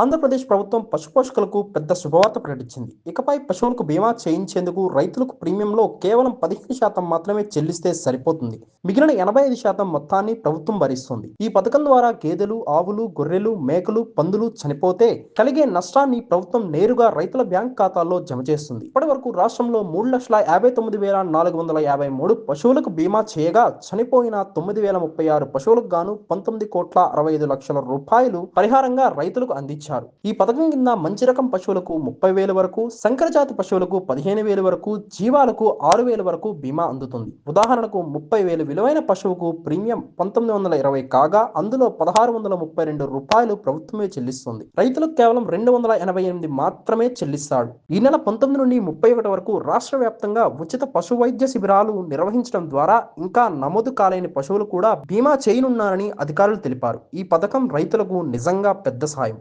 ఆంధ్రప్రదేశ్ ప్రభుత్వం పశుపోషకులకు పెద్ద శుభవార్త ప్రకటించింది. ఇకపై పశువులకు బీమా చేయించేందుకు రైతులకు ప్రీమియంలో కేవలం పదిహేను శాతం మాత్రమే చెల్లిస్తే సరిపోతుంది. మిగిలిన ఎనభై ఐదు శాతం మొత్తాన్ని ప్రభుత్వం భరిస్తుంది. ఈ పథకం ద్వారా గేదెలు ఆవులు గొర్రెలు మేకలు పందులు చనిపోతే కలిగే నష్టాన్ని ప్రభుత్వం నేరుగా రైతుల బ్యాంక్ ఖాతాల్లో జమ చేస్తుంది. ఇప్పటి వరకు రాష్ట్రంలో మూడు లక్షల యాభై తొమ్మిది వేల నాలుగు వందల యాభై మూడు పశువులకు బీమా చేయగా చనిపోయిన తొమ్మిది వేల ముప్పై ఆరు పశువులకు గాను పంతొమ్మిది కోట్ల అరవై ఐదు లక్షల రూపాయలు పరిహారంగా రైతులకు అందించారు. ఈ పథకం కింద మంచి రకం పశువులకు ముప్పై వేల వరకు సంకరజాతి పశువులకు పదిహేను వేల వరకు జీవాలకు ఆరు వేల వరకు బీమా అందుతుంది. ఉదాహరణకు ముప్పై వేలు విలువైన పశువుకు ప్రీమియం పంతొమ్మిది వందల ఇరవై కాగా అందులో పదహారు వందల ముప్పై రెండు రూపాయలు ప్రభుత్వమే చెల్లిస్తుంది. రైతులకు కేవలం రెండు వందల ఎనభై ఎనిమిది మాత్రమే చెల్లిస్తాడు. ఈ నెల పంతొమ్మిది నుండి ముప్పై ఒకటి వరకు రాష్ట్ర వ్యాప్తంగా ఉచిత పశు వైద్య శిబిరాలు నిర్వహించడం ద్వారా ఇంకా నమోదు కాలేని పశువులు కూడా బీమా చేయనున్నారని అధికారులు తెలిపారు. ఈ పథకం రైతులకు నిజంగా పెద్ద సాయం.